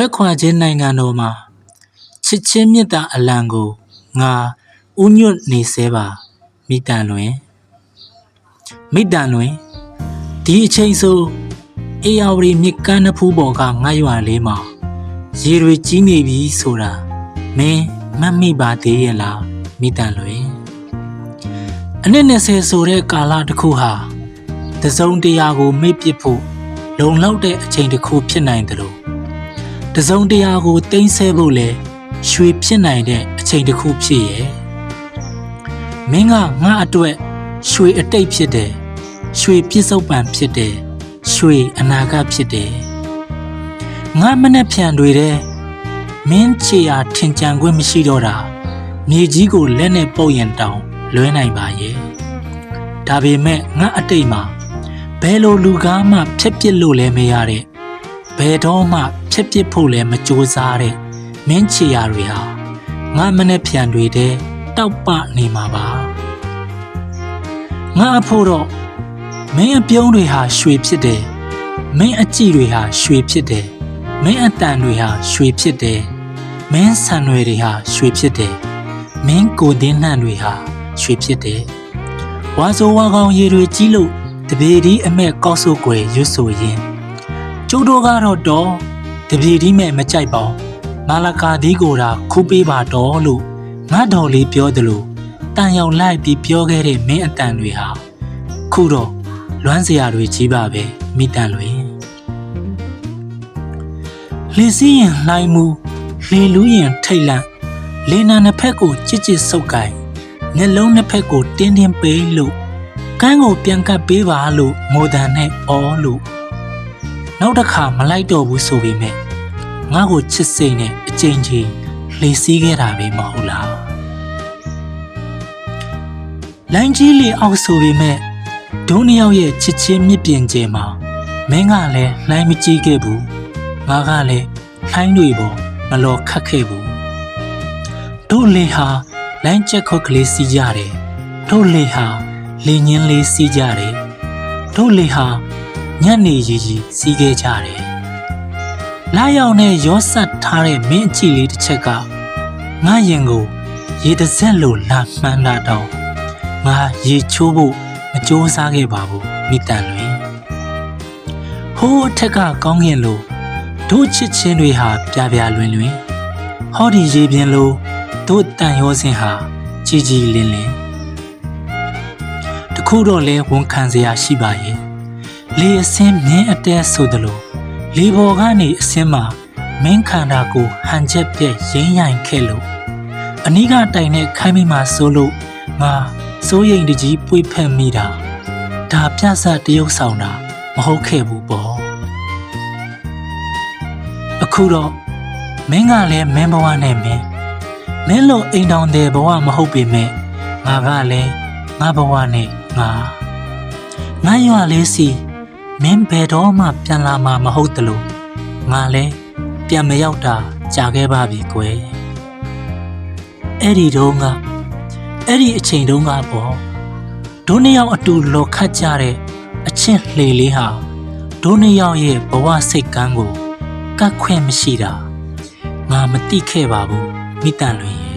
ခွဲခွာခြင်းနိုင်ငံတော်မှာချစ်ချင်းမြတ်တာအလံကိုငါဥညွတ်နေစေပါမိတန်လွင်မိတန်လွင်ဒီအချိန်ဆိုအေယာဝတီမြစ်ကမ်းတစ်ဖူးပေါ်ကငါရွာလေးမှာရေတွေကြီးနေပြီဆိုတာမင်းမတ်မိပါသေးရဲ့လားမိတန်လွင်အနှစ်20ဆိုတဲ့ကာလတစ်ခုဟာတစုံတရာကိုမိတ်ပစ်ဖို့လုံလောက်တဲ့အချိန်တစ်ခုဖြစ်နိုင်တယ်လို့ တစုံတရာကိုတိမ့်ဆဲဖို့လဲရွှေဖြစ်နိုင်တဲ့အချိန်တစ်ခုဖြစ်ရဲ့မင်းကငါအတွက်ရွှေအတိတ်ဖြစ်တယ်ရွှေပြစ္ဆုတ်ပံဖြစ်တယ်ရွှေအနာဂတ်ဖြစ်တယ်ငါမနဲ့ဖြန်တွေတဲ့မင်းချေရာထင်ကြံခွင့်မရှိတော့တာမြေကြီးကိုလက်နဲ့ပုတ်ရင်တောင်လွဲနိုင်ပါရဲ့ဒါပေမဲ့ငါအတိတ်မှာဘယ်လိုလူကားမှဖြက်ပစ်လို့လည်းမရတဲ့ ဘယ်တော့မှဖြက်ပစ်ဖို့လည်းမကြိုးစားတဲ့မင်းချေရာတွေဟာငါမနဲ့ဖြန်တွေတဲ့တောက်ပနေမှာပါငါအဖို့တော့မင်းအပြုံးတွေဟာရွှေဖြစ်တယ်မင်းအကြည့်တွေဟာရွှေဖြစ်တယ်မင်းအတန်တွေဟာရွှေဖြစ်တယ်မင်းဆန်တွေဟာရွှေဖြစ်တယ်မင်းကိုတင်းနှံ့တွေဟာရွှေဖြစ်တယ်ဝါဆိုဝါကောင်ရေတွေကြီးလို့တပေဒီအမက်ကောက်ဆုပ်ွယ်ရွတ်ဆိုရင် ကျုပ်တို့ကတော့တော့တပေဒီမဲ့မကြိုက်ပါမာလကာဒီကိုတာခုပေးပါတော့လို့ငါတော်လေးပြောတယ်လို့တန်ရောက်လိုက်ပြီးပြောခဲ့တဲ့မင်းအတန်တွေဟာခုတော့လွမ်းစရာတွေကြီးပါပဲမိတန်လွင်လေစီးရင်လှိုင်းမှုလေလူးရင်ထိတ်လန့်လေနာနှစ်ဖက်ကိုကြစ်ကြစ်ဆုပ်ကိုင်မျက်လုံးနှစ်ဖက်ကိုတင်းတင်းပေးလို့ကန်းကိုပြန်ကပ်ပေးပါလို့မိုးတန်နဲ့အော်လို့ နောက်တစ်ခါမလိုက်တော့ဘူးဆိုပေမဲ့ငါ့ကိုချစ်စိတ်နဲ့အကြိမ်ချင်းလှေစီးခဲ့တာပဲမဟုတ်လားလိုင်းကြီးလေးအောက်ဆိုပေမဲ့ဒုံးနှစ်ယောက်ရဲ့ချစ်ချင်းမြစ်ပြင်ကျဲမှာမင်းကလည်းလှိုင်းမကြည့်ခဲ့ဘူးငါကလည်းလှိုင်းတွေပေါ်မလော်ခတ်ခဲ့ဘူးတို့လေဟာလိုင်းချက်ခုတ်ကလေးစီးကြတယ်တို့လေဟာလေညင်းလေးစီးကြတယ်တို့လေဟာ ညနေရီရီစီးခဲ့ကြတယ်လာရောက်နဲ့ရောဆက်ထားတဲ့မင်းအကြည့်လေးတစ်ချက်ကငါရင်ကိုရေတစ်စက်လိုလာမှန်းတာတော့ငါရေချိုးဖို့မကြိုးစားခဲ့ပါဘူးမိတန်လွင်ဟိုးအထက်ကကောင်းကင်လိုတို့ချစ်ချင်းတွေဟာပြပြလွင်လွင်ဟောဒီရေပြင်လိုတို့တန်ရောစင်ဟာကြည်ကြည်လင်းလင်းတခုတော့လဲဝန်ခံစရာရှိပါရဲ့ လေအစင်းမြင်းအတဲဆိုသလိုလေပေါ်ကနေအစင်းမှာမင်းခန္ဓာကိုဟန်ချက်ပြက်ရင်းရိုင်ခဲ့လို့အနီးကတိုင်နဲ့ခိုင်းမိမှဆိုလို့ငါစိုးရိမ်တကြီးပွေဖက်မိတာဒါပြဆတရုပ်ဆောင်တာမဟုတ်ခဲ့ဘူးပေါ့အခုတော့မင်းကလည်းမင်းဘဝနဲ့မင်းမင်းလိုအိမ်တောင်တဲ့ဘဝမဟုတ်ပေမဲ့ငါကလည်းငါဘဝနဲ့ငါငါရွာလေးစီ မင်းဘယ်တော့မှပြန်လာမှာမဟုတ်တလို့ငါလည်းပြန်မရောက်တာကြာခဲ့ပါပြီကွယ်အဲ့ဒီတော့ကအဲ့ဒီအချိန်တုန်းကပေါ့ဒုနှစ်ယောက်အတူလော်ခတ်ကြတဲ့အချင်းလှေလေးဟာဒုနှစ်ယောက်ရဲ့ဘဝစိတ်ကမ်းကိုကတ်ခွင့်မရှိတာငါမတိခဲ့ပါဘူးမိတန်လွင်